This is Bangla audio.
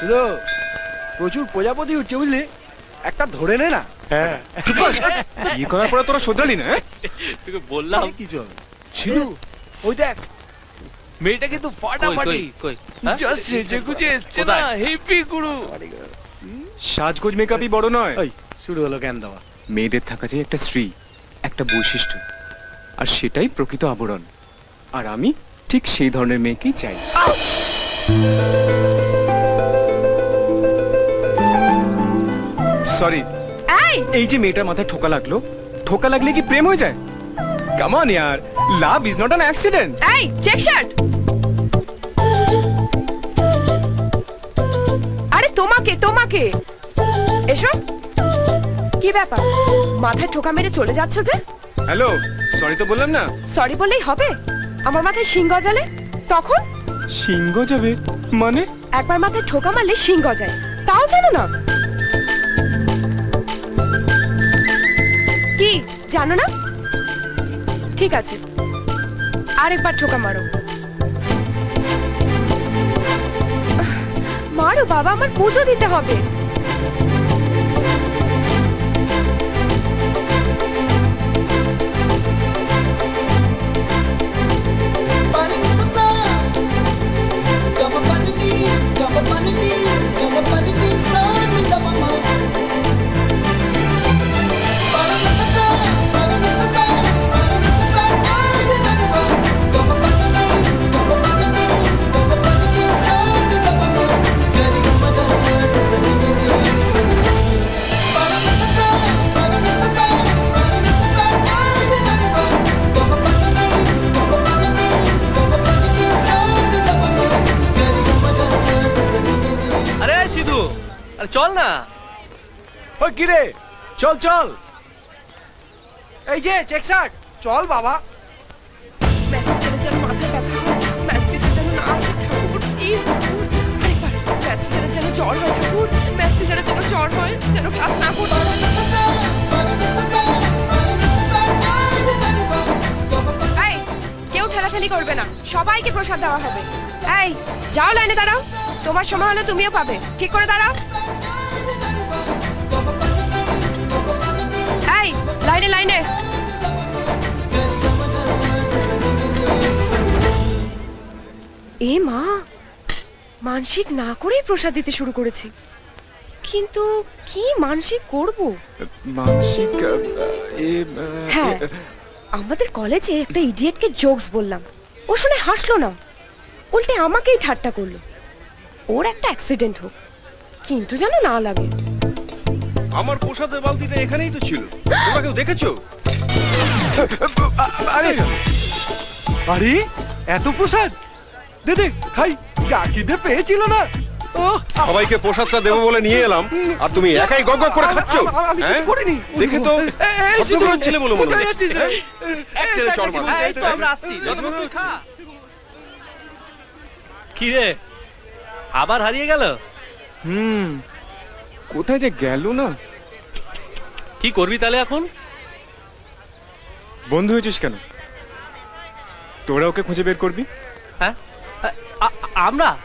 শুধু প্রচুর প্রজাপতি উঠছে বুঝলি? একটা ধরে নে না। হ্যাঁ। বিয়ে করার পরে তোরা শোধরালি না হ্যাঁ? তোকে বললাম। কিছু হবে শুধু ওই দেখ। মেয়েটা কিন্তু ফাটাফাটি কই, কই, হ্যাঁ? জাস্ট সেজে গুজে এসছে না হেপি গুরু সাজগোজ মেকআপই বড় নয়। ওই শুরু হলো জ্ঞান দেওয়া। মেয়েদের থাকা যায় একটা শ্রী একটা বৈশিষ্ট্য আর সেটাই প্রকৃত আবরণ। আর আমি ঠিক সেই ধরনের মেয়েকেই চাই। সরি এই এই যে মেয়েটার মাথায় ঠোকা লাগল ঠোকা লাগলে কি প্রেম হয়ে যায়? Come on year love is not an accident এই চেক শার্ট আরে তোমাকে তোমাকে! এসো। কি ব্যাপার? মাথায় ঠোকা মেরে চলে যাচ্ছ যে? হ্যালো সরি তো বললাম না। সরি বললেই হবে। আমার মাথায় শিং গজালে? তখন? সিংহ যাবে মানে? একবার মাথায় ঠোকা মারলে শিং গজায়। তাও জানো না? জানো না? ঠিক আছে। আরেকবার ঠোকা মারো। মারো বাবা আমার পুজো দিতে হবে। চল না। ওই কি রে? চল চল। এই যে চেক শার্ট চল বাবা। যেন ব্যথা হয় যেন না আসে ঠাকুর প্লিজ ঠাকুর আরেকবার ম্যাসেজের যেন জ্বর হয় ঠাকুর ম্যাসেজের যেন জ্বর হয় যেন ক্লাস না করতে কেউ ঠেলাঠেলি করবে না। সবাইকে প্রসাদ দেওয়া হবে। এই যাও লাইনে দাঁড়াও। তোমার সময় হলে তুমিও পাবে। ঠিক করে দাঁড়াও। এই লাইনে লাইনে। এ মা মানসিক না করেই প্রসাদ দিতে শুরু করেছি। কিন্তু কি মানসিক করব? মানসিক হ্যাঁ আমাদের কলেজে একটা ইডিয়েটকে জোকস বললাম। ও শুনে হাসলো না। উল্টে আমাকেই ঠাট্টা করল। ওর একটা অ্যাক্সিডেন্ট হোক। কিন্তু যেন না লাগে। আমার প্রসাদের বালতিটা এখানেই তো ছিল। তোমরা কেউ দেখেছ? আরে! আরে এত প্রসাদ? দে দে খাই। চাকিতে পেয়েছিল না। ও সবাইকে প্রসাদটা দেবো বলে নিয়ে এলাম। আর তুমি একাই গগ করে খাচ্ছ? হ্যাঁ? কিছু করিনি। দেখে তো ছেলে বলে মনে হচ্ছে। এক চল আমরা আসছি। খা। কি রে? আবার হারিয়ে গেল? হুম। কোথায় যে গেল না? কি করবি তাহলে এখন? বন্ধু হয়েছিস কেন? তোরা ওকে খুঁজে বের করবি? হ্যাঁ? আ- আ- আমরা?